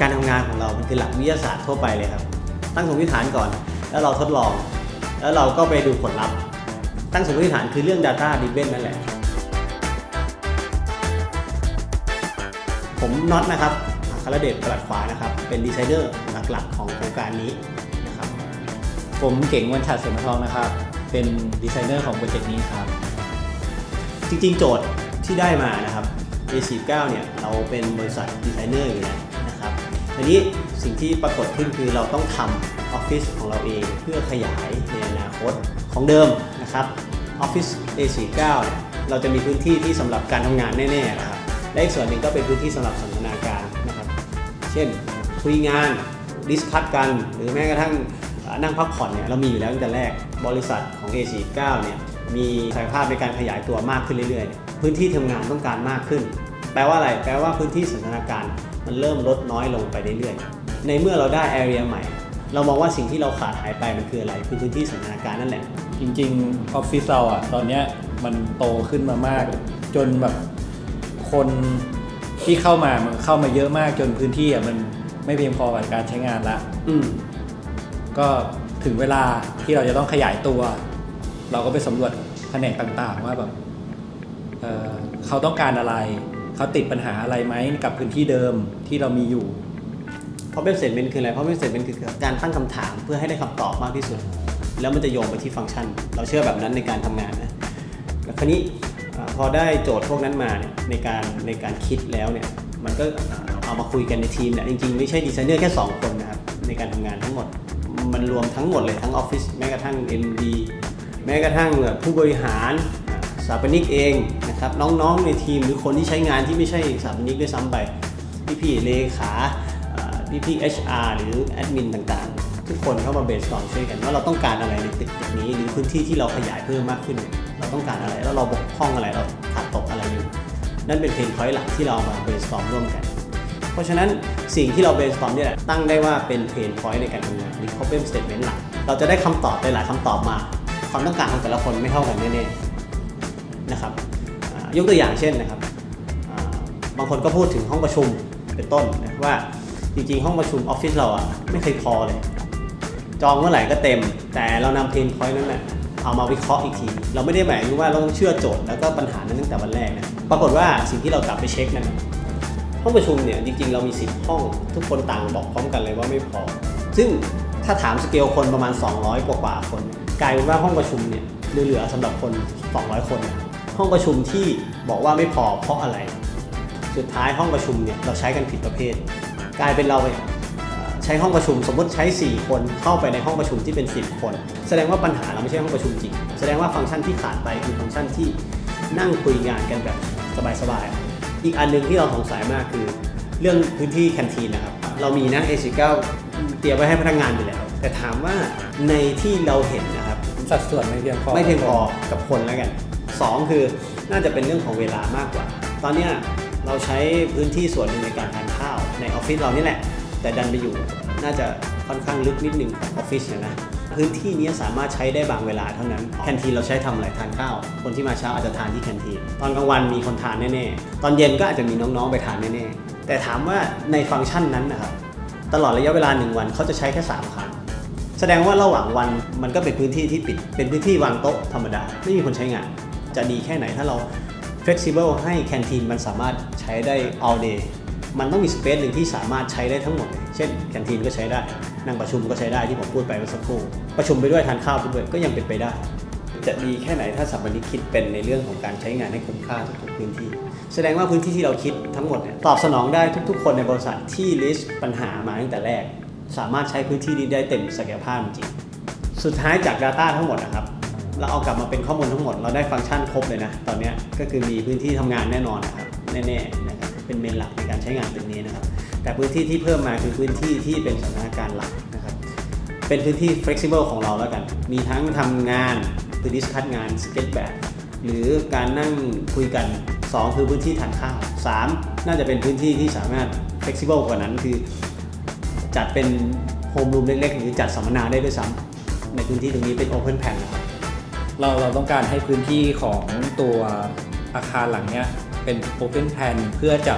การทำงานของเรามันคือหลักวิทยาศาสตร์ทั่วไปเลยครับ ตั้งสมมติฐานก่อน แล้วเราทดลอง แล้วเราก็ไปดูผลลัพธ์ ตั้งสมมติฐานคือเรื่อง Data Driven นั่นแหละ ผมน็อตนะครับอัครเดชปลัดขวานะครับ เป็นดีไซเนอร์หลักๆ ของโครงการนี้นะครับ ผมเก่งวันชัดเสมทองนะครับ เป็นดีไซเนอร์ของโปรเจกต์นี้ครับ จริงๆ โจทย์ที่ได้มานะครับ A49 เนี่ยเราเป็นบริษัทดีไซเนอร์อยู่แล้ว ทีนี้สิ่งที่ปรากฏขึ้นคือเราต้องทำออฟฟิศของเราเองเพื่อขยายในอนาคตของเดิมนะครับออฟฟิศ A49 เนี่ยเราจะมีพื้นที่ที่สำหรับการทำงานแน่ๆนะครับและอีกส่วนหนึ่งก็เป็นพื้นที่สำหรับสันทนาการนะครับ เช่นคุยงานดิสคัตกัน หรือแม้กระทั่งนั่งพักผ่อนเนี่ยเรามีอยู่แล้วตั้งแต่แรกบริษัทของ A49 เนี่ยมีศักยภาพในการขยายตัวมากขึ้นเรื่อยๆ พื้นที่ทำงานต้องการมากขึ้น แปลว่าอะไร แปลว่าพื้นที่สันทนาการ มันเริ่มลดน้อยลงไปเรื่อยๆ ในเมื่อเราได้ area ใหม่ เรามองว่าสิ่งที่เราขาดหายไปมันคืออะไร คือพื้นที่สันทนาการนั่นแหละ จริงๆออฟฟิศเราอะตอนเนี้ยมันโตขึ้นมามาก จนแบบคนที่เข้ามามันเข้ามาเยอะมากจนพื้นที่อะมันไม่เพียงพอกับการใช้งานละ อืม ก็ถึงเวลาที่เราจะต้องขยายตัว เราก็ไปสำรวจแผนกต่างๆ ว่าแบบเอ่อเขาต้องการอะไร เขาติดปัญหาอะไรไหมกับพื้นที่เดิมที่เรามีอยู่ problem statement คืออะไร problem statement คือการตั้งคำถามเพื่อให้ได้คำตอบมากที่สุด แล้วมันจะโยงไปที่ฟังก์ชัน เราเชื่อแบบนั้นในการทำงานนะแล้วคราวนี้อ่าพอได้โจทย์พวกนั้นมาเนี่ยในการในการคิดแล้วเนี่ยมันก็เอามาคุยกันในทีมเนี่ยจริงๆ ไม่ใช่ดีไซเนอร์แค่ 2 คนนะครับ ในการทำงานทั้งหมด มันรวมทั้งหมดเลยทั้งออฟฟิศแม้กระทั่ง MD แม้กระทั่งผู้บริหารอ่าสถาปนิกเอง นะครับน้องๆในทีมหรือคนที่ใช้งานที่ไม่ใช่สถาปนิกด้วยซ้ำไป พี่ๆเลขาพี่พี่ๆ HR หรือแอดมินต่างๆ ทุกคนเข้ามาเบส o อนช่วยกันว่าเราต้องการอะไรในตึกตึกนี้ หรือพื้นที่ที่เราขยายเพิ่มมากขึ้น เราต้องการอะไรแล้วเราบกพร่องอะไรเราขาดตกอะไรอยู่นั่นเป็นเพนพอยต์หลักที่เรามาเบส o อนร่วมกัน เพราะฉะนั้นสิ่งที่เราเบส o อนเนี่ยแหละตั้งได้ว่าเป็นเพนพอยต์ในการทำงานหรือ problem statement หลักเราจะได้คำตอบในหลายคำตอบมาความต้องการของแต่ละคนไม่เท่ากันแน่ๆนะครับอ่า ยกตัวอย่างเช่นนะครับบางคนก็พูดถึงห้องประชุมเป็นต้นนะว่าจริงๆ ห้องประชุมออฟฟิศเราอะไม่เคยพอเลย จองเมื่อไหร่ก็เต็ม แต่เรานำเพนพอยต์นั้นแหละเอามาวิเคราะห์อีกที เราไม่ได้หมายถึงว่าเราต้องเชื่อโจทย์แล้วก็ปัญหานั้นตั้งแต่วันแรกนะปรากฏว่าสิ่งที่เรากลับไปเช็คนั้นห้องประชุมเนี่ยจริงๆ เรามี 10 ห้องทุกคนต่างบอกพร้อมกันเลยว่าไม่พอ ซึ่งถ้าถามสเกลคนประมาณ 200 กว่ากว่าคน กลายเป็นว่าห้องประชุมเนี่ยเหลือๆสำหรับคน 200 คนนะ ห้องประชุมที่บอกว่าไม่พอเพราะอะไร สุดท้ายห้องประชุมเนี่ยเราใช้กันผิดประเภท กลายเป็นเราเนี่ยเอ่อใช้ห้องประชุมสมมติใช้ 4 คนเข้าไปในห้องประชุมที่เป็น 10 คน แสดงว่าปัญหาเราไม่ใช่ห้องประชุมจริง แสดงว่าฟังก์ชันที่ขาดไปคือฟังก์ชันที่นั่งคุยงานกันแบบสบายๆ อีกอันหนึงที่เราสงสัยมากคือ เรื่องพื้นที่แคนทีนนะครับ เรามีนะ A19 เตรียมไว้ให้พนักงานอยู่แล้ว แต่ถามว่าในที่เราเห็นนะครับ สัดส่วนไม่เพียงพอไม่เพียงพอกับคนแล้วกัน สองคือน่าจะเป็นเรื่องของเวลามากกว่า ตอนนี้เราใช้พื้นที่ส่วนหนึ่งในการทานข้าวในออฟฟิศเรานี่แหละ แต่ดันไปอยู่น่าจะค่อนข้างลึกนิดหนึ่งของออฟฟิศเนี่ยนะพื้นที่นี้สามารถใช้ได้บางเวลาเท่านั้น แคนทีนเราใช้ทำอะไรทานข้าว คนที่มาเช้าอาจจะทานที่แคนทีน ตอนกลางวันมีคนทานแน่ๆ ตอนเย็นก็อาจจะมีน้องๆไปทานแน่ๆ แต่ถามว่าในฟังก์ชันนั้นนะครับ ตลอดระยะเวลาหนึ่งวันเขาจะใช้แค่สามครั้ง แสดงว่าระหว่างวันมันก็เป็นพื้นที่ที่ปิด เป็นพื้นที่วางโต๊ะธรรมดา ไม่มีคนใช้งาน จะดีแค่ไหนถ้าเรา flexible ให้แคนทีนมันสามารถใช้ได้ all day มันต้องมีสเปซหนึ่งที่สามารถใช้ได้ทั้งหมด เช่นแคนทีนก็ใช้ได้ นั่งประชุมก็ใช้ได้ที่ผมพูดไปเมื่อสักครู่ ประชุมไปด้วยทานข้าวไปด้วยก็ยังเป็นไปได้ จะดีแค่ไหนถ้าสัมมนิคิดเป็นในเรื่องของการใช้งานให้คุ้มค่าทุกพื้นที่ แสดงว่าพื้นที่ที่เราคิดทั้งหมดเนี่ยตอบสนองได้ทุก ๆ คนในบริษัทที่ list ปัญหามาตั้งแต่แรก สามารถใช้พื้นที่นี้ได้เต็มศักยภาพจริง สุดท้ายจาก Data ทั้งหมดนะครับ เราเอากลับมาเป็นข้อมูลทั้งหมด เราได้ฟังก์ชันครบเลยนะ ตอนนี้ก็คือมีพื้นที่ทำงานแน่นอนนะครับแน่ๆนะครับเป็นเมนหลักในการใช้งานตรงนี้นะครับ แต่พื้นที่ที่เพิ่มมาคือพื้นที่ที่เป็นสถานการณ์หลักนะครับ เป็นพื้นที่ flexible ของเราแล้วกัน มีทั้งทำงานคือ discus งาน sketch แบบหรือการนั่งคุยกัน 2 คือพื้นที่ทานข้าว 3 น่าจะเป็นพื้นที่ที่สามารถ flexible กว่านั้นคือ จัดเป็นโฮมรูมเล็กๆ หรือจัดสัมมนาได้ด้วยซ้ำในพื้นที่ตรงนี้เป็น open plan นะครับ เราเราต้องการให้พื้นที่ของตัวอาคารหลังเนี้ยเป็น Open Plan เพื่อจะ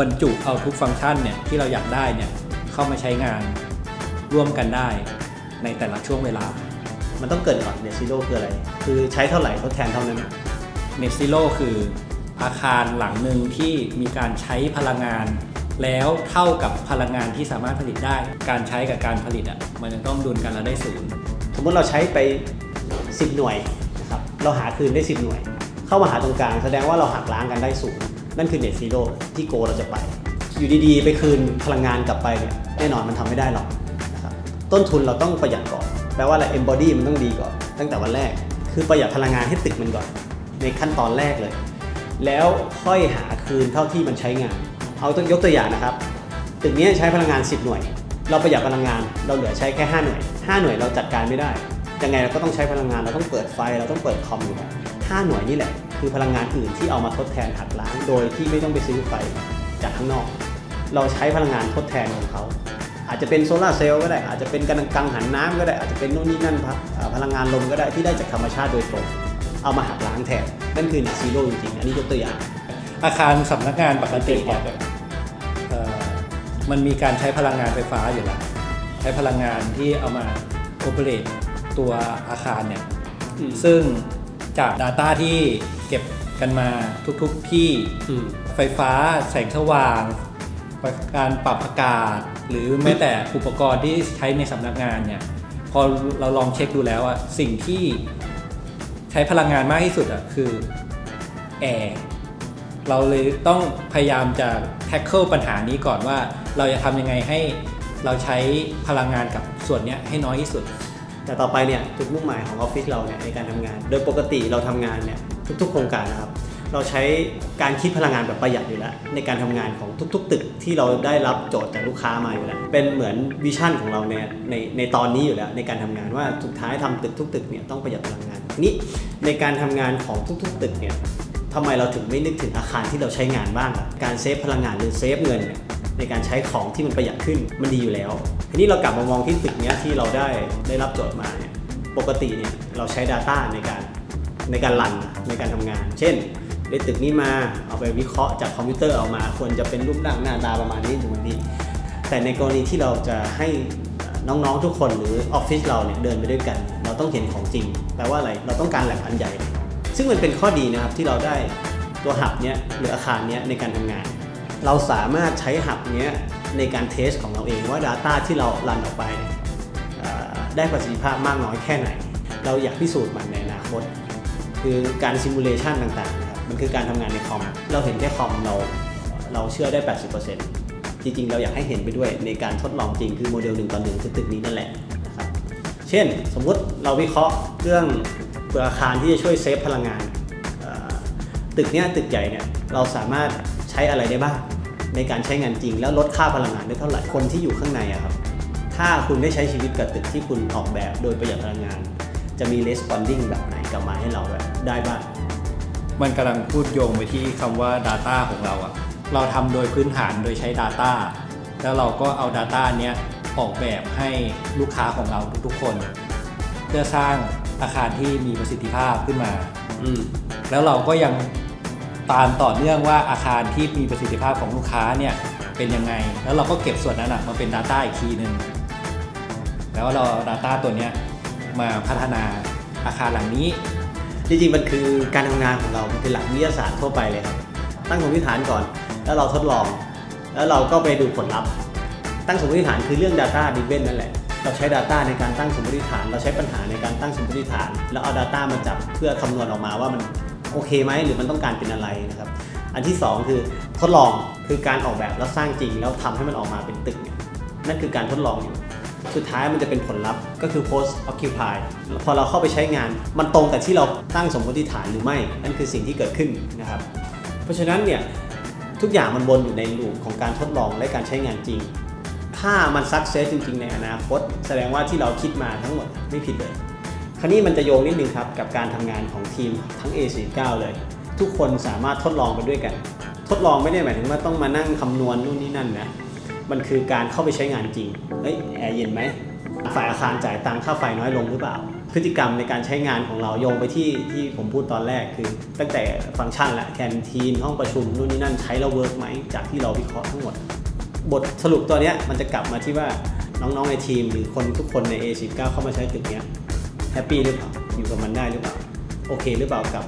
บรรจุเอาทุกฟังก์ชันเนี่ยที่เราอยากได้เนี่ยเข้ามาใช้งานร่วมกันได้ในแต่ละช่วงเวลา มันต้องเกิดก่อนเนซีโร่คืออะไร คือใช้เท่าไหร่ทดแทนเท่านั้น Net Zero คืออาคารหลังหนึ่งที่มีการใช้พลังงาน แล้วเท่ากับพลังงานที่สามารถผลิตได้ การใช้กับการผลิตอะมันจะต้องดุลกันแล้วได้ศูนย์สมมติเราใช้ไป 10 หน่วยนะครับเราหาคืนได้ 10 หน่วย เข้ามาหาตรงกลางแสดงว่าเราหักล้างกันได้สูง นั่นคือ net zero ที่โกเราจะไป อยู่ดีๆ ไปคืนพลังงานกลับไปเนี่ยแน่นอนมันทำไม่ได้หรอกนะครับต้นทุนเราต้องประหยัดก่อนแปลว่าอะไร embody มันต้องดีก่อนตั้งแต่วันแรก คือประหยัดพลังงานให้ตึกมันก่อน ในขั้นตอนแรกเลย แล้วค่อยหาคืนเท่าที่มันใช้งาน เอาตัวยกตัวอย่างนะครับ ตึกนี้ใช้พลังงาน 10 หน่วย เราประหยัดพลังงานเราเหลือใช้แค่ 5 หน่วย 5 หน่วยเราจัดการไม่ได้ ยังไงเราก็ต้องใช้พลังงานเราต้องเปิดไฟเราต้องเปิดคอมอยู่5หน่วยนี่แหละ คือพลังงานอื่นที่เอามาทดแทนหักล้าง โดยที่ไม่ต้องไปซื้อไฟจากข้างนอก เราใช้พลังงานทดแทนของเขา อาจจะเป็นโซลาเซลล์ก็ได้ อาจจะเป็นกังกังหันน้ำก็ได้ อาจจะเป็นนู่นนี่นั่นพลังงานลมก็ได้ที่ได้จากธรรมชาติโดยตรง เอามาหักล้างแทน นั่นคือ net zero จริงๆ อันนี้ยกตัวอย่าง อาคารสำนักงานปกติเนี่ยมันมีการใช้พลังงานไฟฟ้าอยู่แล้ว ใช้พลังงานที่เอามาโอเปเรต ตัวอาคารเนี่ย อืม ซึ่งจาก Data ที่เก็บกันมาทุกๆที่ อืม ไฟฟ้าแสงสว่าง การปรับอากาศ หรือแม้แต่อุปกรณ์ที่ใช้ในสำนักงานเนี่ย พอเราลองเช็คดูแล้วอะสิ่งที่ใช้พลังงานมากที่สุดอะคือแอร์เราเลยต้องพยายามจะแท็กเกิลปัญหานี้ก่อนว่า เราจะทำยังไงให้เราใช้พลังงานกับส่วนเนี้ยให้น้อยที่สุด แต่ต่อไปเนี่ยจุดมุ่งหมายของออฟฟิศเราเนี่ยในการทำงาน โดยปกติเราทำงานเนี่ยทุก ๆ โครงการนะครับ เราใช้การคิดพลังงานแบบประหยัดอยู่แล้ว ในการทำงานของทุก ๆ ตึกที่เราได้รับโจทย์จากลูกค้ามาอยู่แล้ว เป็นเหมือนวิชั่นของเราเนี่ยในในตอนนี้อยู่แล้ว ในการทำงานว่าสุดท้ายทำตึกทุกตึกเนี่ยต้องประหยัดพลังงานทีนี้ในการทำงานของทุก ๆ ตึกเนี่ยทำไมเราถึงไม่นึกถึงอาคารที่เราใช้งานบ้าง การเซฟพลังงานหรือเซฟเงินเนี่ย ในการใช้ของที่มันประหยัดขึ้นมันดีอยู่แล้ว ทีนี้เรากลับมามองที่ตึกเนี้ยที่เราได้ได้รับโจทย์มาเนี่ยปกติเนี่ยเราใช้ Data ในการในการรันในการทำงาน เช่นได้ตึกนี้มาเอาไปวิเคราะห์จากคอมพิวเตอร์เอามาควรจะเป็นรูปร่างหน้าตาประมาณนี้ถึงวันนี้แต่ในกรณีที่เราจะให้น้องๆทุกคนหรือออฟฟิศเราเนี่ยเดินไปด้วยกัน เราต้องเห็นของจริง แปลว่าอะไรเราต้องการแลบอันใหญ่ ซึ่งมันเป็นข้อดีนะครับที่เราได้ตัวหับเนี้ยหรืออาคารเนี้ยในการทำงาน เราสามารถใช้หับนี้ในการเทสของเราเองว่า Data ที่เรารันออกไป ได้ประสิทธิภาพมากน้อยแค่ไหน เราอยากพิสูจน์มันในอนาคต คือการซิมูเลชันต่างๆนะครับมันคือการทำงานในคอม เราเห็นแค่คอมเราเราเชื่อได้ 80%จริงๆ เราอยากให้เห็นไปด้วยในการทดลองจริงคือโมเดลหนึ่งต่อหนึ่งคือตึกนี้นั่นแหละนะครับเช่นสมมุติเราวิเคราะห์เรื่องเปลือกอาคารที่จะช่วยเซฟพลังงานตึกเนี้ยตึกใหญ่เนี่ยเราสามารถใช้อะไรได้บ้าง ในการใช้งานจริง แล้วลดค่าพลังงานได้เท่าไหร่คนที่อยู่ข้างในอะครับถ้าคุณได้ใช้ชีวิตกับตึกที่คุณออกแบบโดยประหยัดพลังงาน จะมี responding แบบไหนกลับมาให้เราแบบได้บ้างมันกำลังพูดโยงไปที่คำว่า Data ของเราอะเราทำโดยพื้นฐานโดยใช้ Data แล้วเราก็เอา Data เนี้ยออกแบบให้ลูกค้าของเราทุกๆคน เพื่อสร้างอาคารที่มีประสิทธิภาพขึ้นมาอืมแล้วเราก็ยัง ตามต่อเนื่องว่าอาคารที่มีประสิทธิภาพของลูกค้าเนี่ยเป็นยังไง แล้วเราก็เก็บส่วนนั้นมาเป็น Data อีกทีหนึ่งแล้วเราเอา Data ตัวนี้มาพัฒนาอาคารหลังนี้ จริงๆมันคือการทำงานของเรามันคือหลักวิทยาศาสตร์ทั่วไปเลยครับ ตั้งสมมติฐานก่อน แล้วเราทดลอง แล้วเราก็ไปดูผลลัพธ์ ตั้งสมมติฐานคือเรื่อง Data d r i v e n นั่นแหละ เราใช้ Data ในการตั้งสมมติฐาน เราใช้ปัญหาในการตั้งสมมติฐาน แล้วเอา Data มาจับเพื่อคำนวณออกมาว่ามัน โอเคไหมหรือมันต้องการเป็นอะไรนะครับอันที่สองคือทดลองคือการออกแบบแล้วสร้างจริง แล้วทำให้มันออกมาเป็นตึกเนี่ยนั่นคือการทดลองอยู่ สุดท้ายมันจะเป็นผลลัพธ์ก็คือ post occupy พอเราเข้าไปใช้งาน มันตรงกับที่เราตั้งสมมติฐานหรือไม่ นั่นคือสิ่งที่เกิดขึ้นนะครับ เพราะฉะนั้นเนี่ยทุกอย่างมันวนอยู่ในลูปของการทดลองและการใช้งานจริง ถ้ามันซักเซสจริง ๆ ในอนาคต แสดงว่าที่เราคิดมาทั้งหมดไม่ผิดเลย คราวนี้มันจะโยงนิดนึงครับกับการทำงานของทีมทั้ง A49 เลย ทุกคนสามารถทดลองไปด้วยกัน ทดลองไม่ได้หมายถึงว่าต้องมานั่งคำนวณนู่นนี่นั่นนะมันคือการเข้าไปใช้งานจริงเฮ้ยแอร์เย็นไหมฝ่ายอาคารจ่ายตังค่าไฟน้อยลงหรือเปล่า พฤติกรรมในการใช้งานของเราโยงไปที่ที่ผมพูดตอนแรกคือ ตั้งแต่ฟังก์ชันและแคนทีนห้องประชุมนู่นนี่นั่นใช้แล้วเวิร์กไหมจากที่เราวิเคราะห์ทั้งหมด บทสรุปตัวเนี้ยมันจะกลับมาที่ว่าน้องๆในทีมหรือคนทุกคนใน A19 เข้ามาใช้ตึกเนี้ย แฮปปี้หรือเปล่าอยู่กับมันได้หรือเปล่าโอเคหรือเปล่ากับ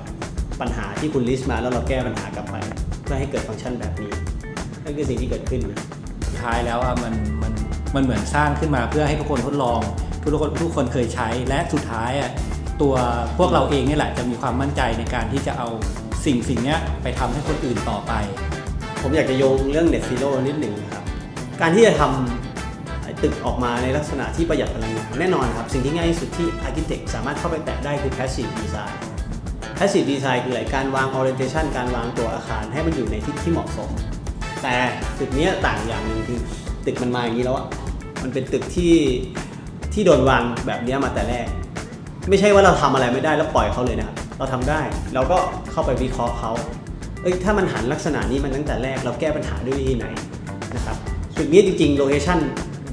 ปัญหาที่คุณลิสต์มาแล้วเราแก้ปัญหากลับไปเพื่อให้เกิดฟังก์ชันแบบนี้นั่นคือสิ่งที่เกิดขึ้นนะสุดท้ายแล้วอะมันมันมันเหมือนสร้างขึ้นมาเพื่อให้ทุกคนทดลอง ทุกคนทุกคนเคยใช้และสุดท้ายอะตัวพวกเราเองนี่แหละจะมีความมั่นใจในการที่จะเอาสิ่งสิ่งเนี้ยไปทำให้คนอื่นต่อไป ผมอยากจะโยงเรื่อง Net Zero นิดหนึ่งนะครับ การที่จะทำไอ้ ตึกออกมาในลักษณะที่ประหยัดพลังงานแน่นอนครับ สิ่งที่ง่ายที่สุดที่ Architect สามารถเข้าไปแตะได้คือ Passive Design Passive Design คืออะไรการวาง Orientation การวางตัวอาคารให้มันอยู่ในที่ที่เหมาะสม แต่ตึกนี้ต่างอย่างหนึ่งคือตึกมันมาอย่างนี้แล้วอะมันเป็นตึกที่ที่โดนวางแบบนี้มาแต่แรก ไม่ใช่ว่าเราทำอะไรไม่ได้แล้วปล่อยเขาเลยนะครับเราทำได้เราก็เข้าไปวิเคราะห์เขาเอ้ยถ้ามันหันลักษณะนี้มันตั้งแต่แรก เราแก้ปัญหาด้วยวิธีไหนนะครับจุดนี้จริงๆโลเคชั่น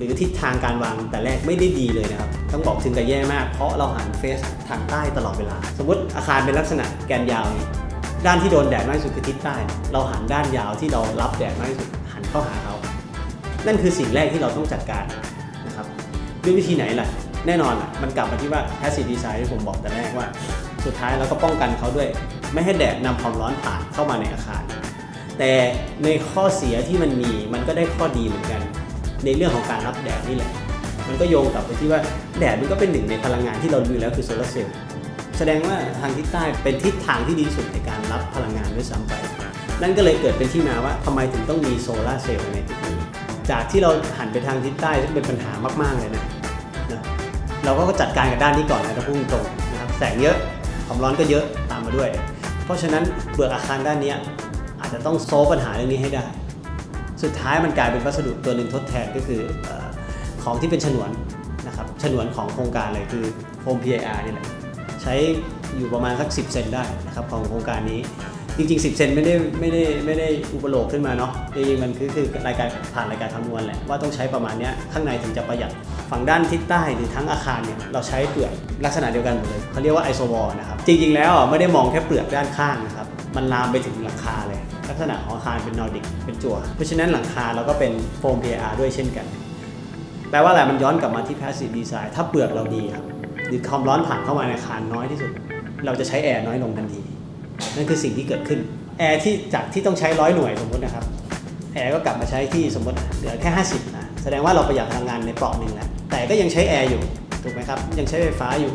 หรือทิศทางการวางแต่แรกไม่ได้ดีเลยนะครับ ต้องบอกถึงกับแย่มาก เพราะเราหันเฟสทางใต้ตลอดเวลา สมมติอาคารเป็นลักษณะแกนยาวนี่ด้านที่โดนแดดมากที่สุดคือทิศใต้ เราหันด้านยาวที่เรารับแดดมากที่สุดหันเข้าหาเขา นั่นคือสิ่งแรกที่เราต้องจัดการนะครับด้วยวิธีไหนล่ะ แน่นอนอะมันกลับมาที่ว่า passive design ที่ผมบอกแต่แรกว่า สุดท้ายเราก็ป้องกันเขาด้วย ไม่ให้แดดนำความร้อนผ่านเข้ามาในอาคาร แต่ในข้อเสียที่มันมีมันก็ได้ข้อดีเหมือนกัน ในเรื่องของการรับแดดนี่แหละ มันก็โยงกลับไปที่ว่าแดดมันก็เป็นหนึ่งในพลังงานที่เราดูแล้วคือโซลาร์เซลล์แสดงว่าทางทิศใต้เป็นทิศทางที่ดีที่สุดในการรับพลังงานด้วยซ้ำไป นั่นก็เลยเกิดเป็นที่มาว่าทำไมถึงต้องมีโซลาร์เซลล์ในตึกนี้ จากที่เราหันไปทางทิศใต้ซึ่งเป็นปัญหามาก ๆ เลยนะนะเราก็จัดการกับด้านนี้ก่อนนะถ้าพูดตรงนะครับแสงเยอะความร้อนก็เยอะตามมาด้วย เพราะฉะนั้นเปลือกอาคารด้านนี้อาจจะต้องโซฟปัญหาเรื่องนี้ให้ได้ สุดท้ายมันกลายเป็นวัสดุตัวหนึ่งทดแทนก็คืออของที่เป็นฉนวนนะครับฉนวนของโครงการเลยคือโฟม PIR นี่แหละใช้อยู่ประมาณสัก 10 เซนได้นะครับของโครงการนี้ จริง ๆ 10 เซนไม่ได้ไม่ได้ไม่ได้อุปโลกขึ้นมาเนาะจริงๆมันคือคือรายการผ่านรายการคำนวณแหละว่าต้องใช้ประมาณนี้ข้างในถึงจะประหยัดฝั่งด้านทิศใต้หรือทั้งอาคารเนี่ยเราใช้เปลือกลักษณะเดียวกันหมดเลยเขาเรียกว่าไอโซวอลนะครับจริงๆแล้วไม่ได้มองแค่เปลือกด้านข้างนะครับ มันลามไปถึงหลังคาเลย ลักษณะของอาคารเป็นนอร์ดิกเป็นจั่วเพราะฉะนั้นหลังคาเราก็เป็นโฟม PIR ด้วยเช่นกัน แปลว่าอะไรมันย้อนกลับมาที่ passive design ถ้าเปลือกเราดีครับหรือความร้อนผ่านเข้ามาในอาคารน้อยที่สุด เราจะใช้แอร์น้อยลงทันที นั่นคือสิ่งที่เกิดขึ้นแอร์ที่จากที่ต้องใช้ร้อยหน่วยสมมตินะครับแอร์ก็กลับมาใช้ที่สมมติเหลือแค่ 50นะแสดงว่าเราประหยัดพลังงานในเปราะหนึ่งแล้วแต่ก็ยังใช้แอร์อยู่ถูกไหมครับยังใช้ไฟฟ้าอยู่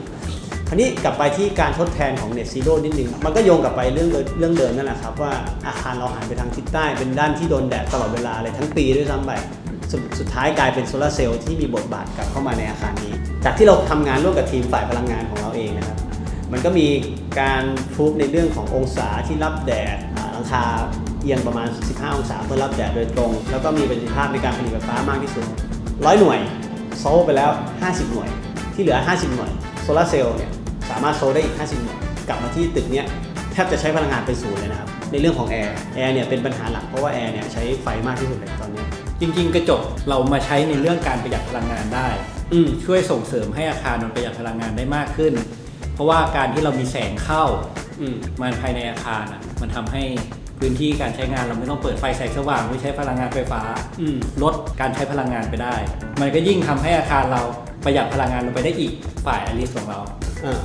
คราวนี้กลับไปที่การทดแทนของ Net Zero นิดนึง มันก็โยงกลับไปเรื่องเรื่องเดิมนั่นแหละครับ ว่าอาคารเราหันไปทางทิศใต้ เป็นด้านที่โดนแดดตลอดเวลาเลยทั้งปีด้วยซ้ำไปสดสุดท้ายกลายเป็นโซลาร์เซลล์ที่มีบทบาทกลับเข้ามาในอาคารนี้ จากที่เราทำงานร่วมกับทีมฝ่ายพลังงานของเราเองนะครับ มันก็มีการพูฟในเรื่องขององศาที่รับแดดหลังคาเอียงประมาณ 15 องศาเพื่อรับแดดโดยตรง แล้วก็มีประสิทธิภาพในการผลิตไฟฟ้ามากที่สุด 100 หน่วยโซลไปแล้ว 50 หน่วย ที่เหลือ 50 หน่วยโซลาร์เซลล์เนี่ยามารถโซลได้อีก 50 หน่วยกลับมาที่ตึกเนี้ยแทบจะใช้พลังงานเป็นศูนย์เลยนะครับ ในเรื่องของแอร์แอร์เนี่ยเป็นปัญหาหลักเพราะว่าแอร์เนี่ยใช้ไฟมากที่สุดเลยตอนนี้ จริง ๆ กระจกเรามาใช้ในเรื่องการประหยัดพลังงานได้ อืมช่วยส่งเสริมให้อาคารมันประหยัดพลังงานได้มากขึ้น เพราะว่าการที่เรามีแสงเข้าอืมมันภายในอาคารอะมันทำให้พื้นที่การใช้งานเราไม่ต้องเปิดไฟแสงสว่างไม่ใช้พลังงานไฟฟ้า อืม ลดการใช้พลังงานไปได้ มันก็ยิ่งทำให้อาคารเราประหยัดพลังงานลงไปได้อีกฝ่ายอลิสของเรา อ่า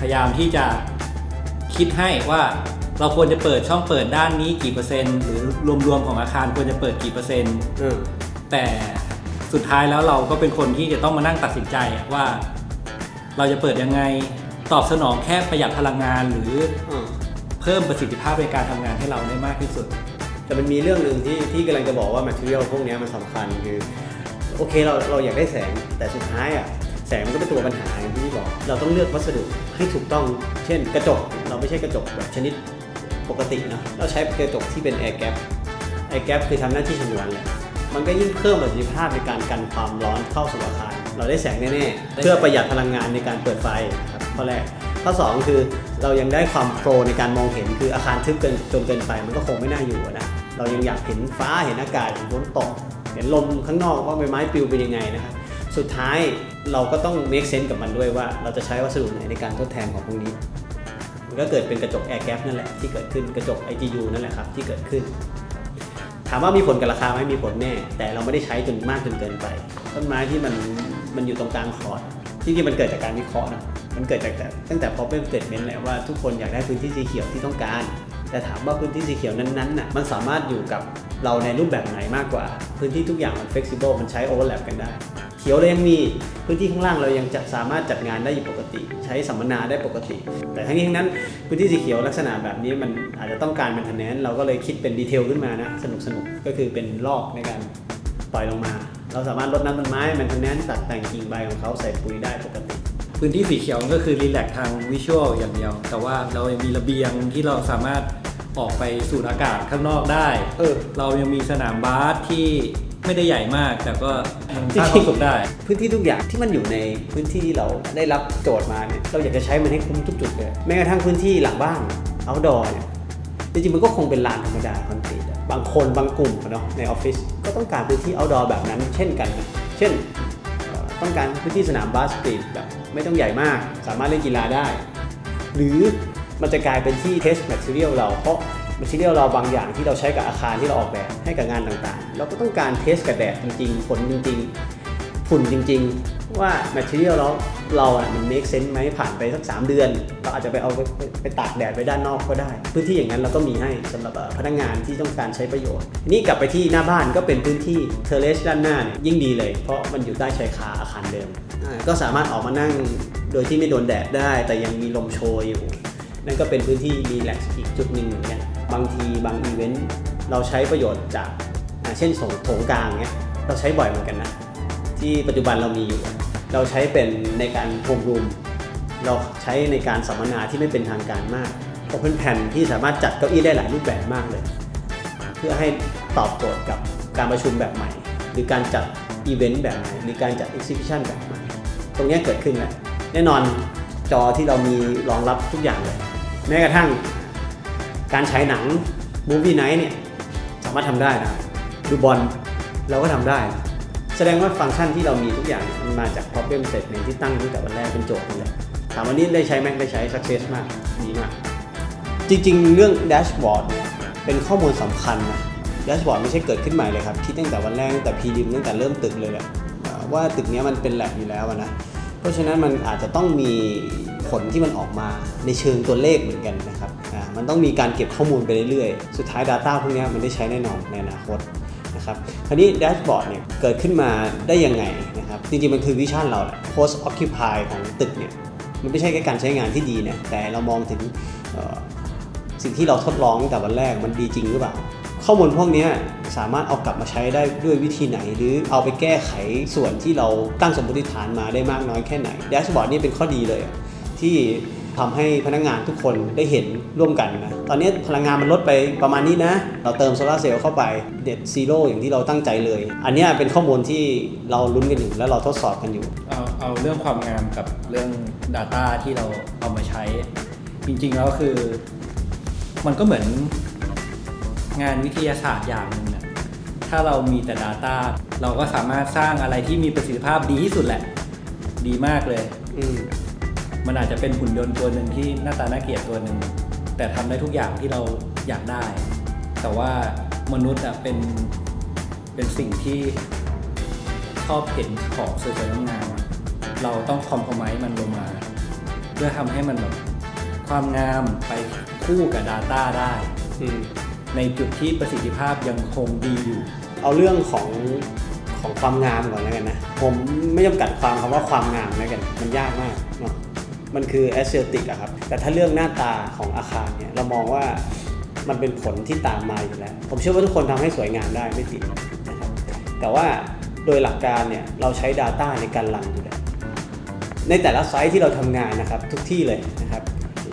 พยายามที่จะคิดให้ว่าเราควรจะเปิดช่องเปิดด้านนี้กี่เปอร์เซ็นต์หรือรวมๆของอาคารควรจะเปิดกี่เปอร์เซ็นต์อืมแต่สุดท้ายแล้วเราก็เป็นคนที่จะต้องมานั่งตัดสินใจอะว่า เราจะเปิดยังไงตอบสนองแค่ประหยัดพลังงานหรืออืมเพิ่มประสิทธิภาพในการทำงานให้เราได้มากที่สุด แต่มันมีเรื่องหนึ่งที่ที่กำลังจะบอกว่า material พวกเนี้ยมันสำคัญคือ โอเคเราเราอยากได้แสงแต่สุดท้ายอะ แสงมันก็เป็นตัวปัญหาอย่างที่บอก เราต้องเลือกวัสดุให้ถูกต้อง เช่น กระจก เราไม่ใช่กระจกแบบชนิดปกตินะเราใช้กระจกที่เป็น air gap air gap คือทำหน้าที่ฉนวนแหละมันก็ยิ่งเพิ่มประสิทธิภาพในการกันความร้อนเข้าสู่อาคาร เราได้แสงแน่ๆ เพื่อประหยัดพลังงานในการเปิดไฟครับข้อแรก ข้อสองคือเรายังได้ความโปรในการมองเห็นคืออาคารทึบเกินจนเกินไปมันก็คงไม่น่าอยู่นะ เรายังอยากเห็นฟ้าเห็นอากาศเห็นฝนตก เห็นลมข้างนอกว่าใบไม้ปลิวเป็นยังไงนะครับสุดท้าย เราก็ต้อง make sense กับมันด้วยว่า เราจะใช้วัสดุไหนในการทดแทนของพวกนี้ มันก็เกิดเป็นกระจก air gap นั่นแหละที่เกิดขึ้นกระจก IGU นั่นแหละครับที่เกิดขึ้น ถามว่ามีผลกับราคาไหมมีผลแน่ แต่เราไม่ได้ใช้จนมากจนเกินไป ต้นไม้ที่มันมันอยู่ตรงกลางคอร์ดจริงๆมันเกิดจากการวิเคราะห์นะมันเกิดจากต่ตั้งแต่ problem statement แหละว่าทุกคนอยากได้พื้นที่สีเขียวที่ต้องการ แต่ถามว่าพื้นที่สีเขียวนั้นๆน่ะมันสามารถอยู่กับเราในรูปแบบไหนมากกว่า พื้นที่ทุกอย่างมัน flexible มันใช้ overlap กันได้ เขียวเรายังมีพื้นที่ข้างล่างเรายังจะสามารถจัดงานได้อยู่ปกติ ใช้สัมมนาได้ปกติ แต่ทั้งนี้ทั้งนั้นพื้นที่สีเขียวลักษณะแบบนี้มันอาจจะต้องการเป็นทนแนนเราก็เลยคิดเป็นดีเทลขึ้นมานะสนุกสนุกๆก็คือเป็นลอกในการปล่อยลงมา เราสามารถรดน้ำต้นไม้แมนเทนแนนตัดแต่งกิ่งใบของเขาใส่ปุ๋ยได้ปกติพื้นที่สีเขียวมันก็คือรีแลกซ์ทางวิชวลอย่างเดียว แต่ว่าเรายังมีระเบียงที่เราสามารถออกไปสูดอากาศข้างนอกได้ เออ เรายังมีสนามบาสที่ ไม่ได้ใหญ่มาก แต่ก็ยังสร้างความสุขได้ พื้นที่ทุกอย่างที่มันอยู่ในพื้นที่ที่เราได้รับโจทย์มาเนี่ยเราอยากจะใช้มันให้คุ้มทุกจุดเลยแม้กระทั่งพื้นที่หลังบ้าน outdoor เนี่ยจริงๆมันก็คงเป็นลานธรรมดาคอนกรีตอะบางคนบางกลุ่มอะเนาะในออฟฟิศก็ต้องการพื้นที่ outdoor แบบนั้นเช่นกันนะเช่นเอ่อต้องการพื้นที่สนามบาสเกตแบบไม่ต้องใหญ่มาก สามารถเล่นกีฬาได้ หรือมันจะกลายเป็นที่ test material เราเพราะ material เราบางอย่างที่เราใช้กับอาคารที่เราออกแบบให้กับงานต่างๆ เราก็ต้องการเทสกับแดดจริงๆฝนจริงๆฝุ่นจริง ๆ ว่า material เราเราอะมัน make sense ไหมผ่านไปสัก 3 เดือน เราอาจจะไปเอาไปไปไปตากแดดไว้ด้านนอกก็ได้ พื้นที่อย่างนั้นเราก็มีให้สำหรับพนักงานที่ต้องการใช้ประโยชน์นี้กลับไปที่หน้าบ้านก็เป็นพื้นที่เทเลสด้านหน้าเนี่ยยิ่งดีเลย เพราะมันอยู่ใต้ชายคาอาคารเดิม ก็สามารถออกมานั่งโดยที่ไม่โดนแดดได้ แต่ยังมีลมโชยอยู่ นั่นก็เป็นพื้นที่รีแลกซ์อีกจุดหนึ่งเหมือนกันางทีบางอีเวนต์เราใช้ประโยชน์จากเช่นโถงโถงกลางเนี้ยเราใช้บ่อยเหมือนกันนะ ที่ปัจจุบันเรามีอยู่ เราใช้เป็นในการโฮมรูมเราใช้ในการสัมมนาที่ไม่เป็นทางการมาก Open Plan ที่สามารถจัดเก้าอี้ได้หลายรูปแบบมากเลย เพื่อให้ตอบโจทย์กับการประชุมแบบใหม่ หรือการจัดอีเวนต์แบบใหม่หรือการจัด Exhibition แบบใหม่ตรงนี้เกิดขึ้นแล้วแน่นอนจอที่เรามีรองรับทุกอย่างเลย แม้กระทั่ง การฉายหนัง Movie Night เนี่ยสามารถทำได้นะดูบอลเราก็ทำได้ แสดงว่าฟังก์ชันที่เรามีทุกอย่างมันมาจาก problem statement ที่ตั้งตั้งแต่วันแรกเป็นโจทย์นี่แหละถามวันนี้ได้ใช้ไหมได้ใช้ success มากดีมาก จริงๆ เรื่องแดชบอร์ดเป็นข้อมูลสำคัญนะแดชบอร์ดไม่ใช่เกิดขึ้นใหม่เลยครับ คิดตั้งแต่วันแรกตั้งแต่พีดิมตั้งแต่เริ่มตึกเลยแหละว่าตึกนี้มันเป็นแลบอยู่แล้วนะ เพราะฉะนั้นมันอาจจะต้องมีผลที่มันออกมาในเชิงตัวเลขเหมือนกันนะครับ มันต้องมีการเก็บข้อมูลไปเรื่อยๆ สุดท้าย Data พวกนี้มันได้ใช้แน่นอนในอนาคตนะครับ คราวนี้แดชบอร์ดเนี่ยเกิดขึ้นมาได้ยังไงนะครับ จริงๆ มันคือวิชั่นเราแหละ post occupy ของตึกเนี่ยมันไม่ใช่แค่การใช้งานที่ดีนะแต่เรามองถึงสิ่งที่เราทดลองตั้งแต่วันแรกมันดีจริงหรือเปล่า ข้อมูลพวกนี้สามารถเอากลับมาใช้ได้ด้วยวิธีไหน หรือเอาไปแก้ไขส่วนที่เราตั้งสมมติฐานมาได้มากน้อยแค่ไหนแดชบอร์ดนี่เป็นข้อดีเลยที่ ทำให้พนักงานทุกคนได้เห็นร่วมกันนะตอนนี้พลังงานมันลดไปประมาณนี้นะ เราเติมโซลาร์เซลล์เข้าไปเด็ดซีโร่อย่างที่เราตั้งใจเลย อันเนี้ยเป็นข้อมูลที่เราลุ้นกันอยู่และเราทดสอบกันอยู่ เอาเอาเรื่องความงามกับเรื่อง Data ที่เราเอามาใช้ จริงๆแล้วคือ มันก็เหมือนงานวิทยาศาสตร์อย่างหนึ่งน่ะถ้าเรามีแต่ Data เราก็สามารถสร้างอะไรที่มีประสิทธิภาพดีที่สุดแหละ ดีมากเลยอื มมันอาจจะเป็นหุ่นยนต์ตัวหนึ่งที่หน้าตาน่าเกลียดตัวหนึ่งแต่ทำได้ทุกอย่างที่เราอยากได้ แต่ว่ามนุษย์อะเป็นเป็นสิ่งที่ชอบเห็นของสวยๆงามๆอะเราต้องคอม p r o m i s e มันลงมา เพื่อทำให้มันแบบความงามไปคู่กับ Data ได้อืมในจุดที่ประสิทธิภาพยังคงดีอยู่ เอาเรื่องของของความงามก่อนแล้วกันนะ ผมไม่จำกัดความคำว่าความงามแล้วกัน มันยากมากเนาะ มันคือแอสเซติกอะครับ แต่ถ้าเรื่องหน้าตาของอาคารเนี่ยเรามองว่ามันเป็นผลที่ตามมาอยู่แล้ว ผมเชื่อว่าทุกคนทำให้สวยงามได้ไม่ติดนะครับแต่ว่าโดยหลักการเนี่ยเราใช้ Data ในการรันอยู่แล้วในแต่ละไซต์ที่เราทำงานนะครับทุกที่เลยนะครับ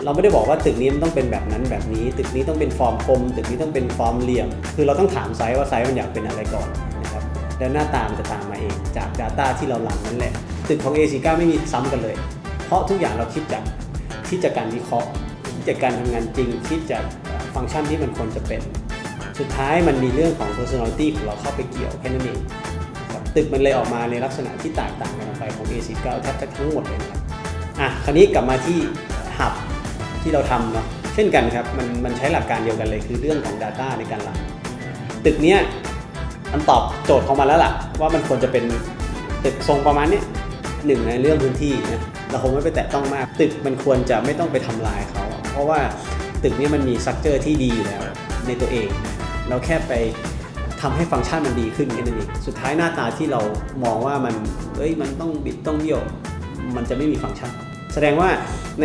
เราไม่ได้บอกว่าตึกนี้มันต้องเป็นแบบนั้นแบบนี้ ตึกนี้ต้องเป็นฟอร์มกลมตึกนี้ต้องเป็นฟอร์มเหลี่ยม คือเราต้องถามไซต์ว่าไซต์มันอยากเป็นอะไรก่อนนะครับแล้วหน้าตามจะตามมาเองจาก Data ที่เราหลังนั่นแหละตึกของ A49 ไม่มีซ้ำกันเลย เพราะทุกอย่างเราคิดจากคิดจากการวิเคราะห์คิดจากการทำงานจริง คิดจากฟังก์ชันที่มันควรจะเป็น สุดท้ายมันมีเรื่องของ personality ของเราเข้าไปเกี่ยวแค่นั้นเองตึกมันเลยออกมาในลักษณะที่แตกต่างกันออกไปของ A49 แทบจะทั้งหมดเลยนะครับอะคราวนี้กลับมาที่หับที่เราทำเนาะเช่นกันครับมันมันใช้หลักการเดียวกันเลยคือเรื่องของ Data ในการรันตึกเนี้ยมันตอบโจทย์ของมันแล้วล่ะ ว่ามันควรจะเป็นตึกทรงประมาณนี้หนึ่งในเรื่องพื้นที่นะ เราคงไม่ไปแตะต้องมาก ตึกมันควรจะไม่ต้องไปทำลายเขา เพราะว่าตึกนี้มันมีสตรัคเจอร์ที่ดีอยู่แล้วในตัวเอง เราแค่ไปทำให้ฟังก์ชันมันดีขึ้นแค่นั้นเองสุดท้ายหน้าตาที่เรามองว่ามันเอ้ยมันต้องบิดต้องเบี้ยว มันจะไม่มีฟังก์ชัน แสดงว่าใน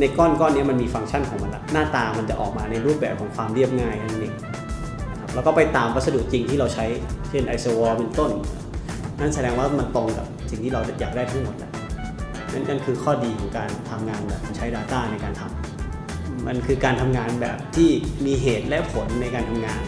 ในก้อนก้อนนี้มันมีฟังก์ชันของมันละหน้าตามันจะออกมาในรูปแบบของความเรียบง่ายนั่นเองแล้วก็ไปตามวัสดุจริงที่เราใช้ เช่นไอโซวอลเป็นต้น นั่นแสดงว่ามันตรงกับสิ่งที่เราอยากได้ทั้งหมดแหละ นั่นก็คือข้อดีของการทำงานแบบใช้ Data ในการทำมันคือการทำงานแบบที่มีเหตุและผลในการทำงาน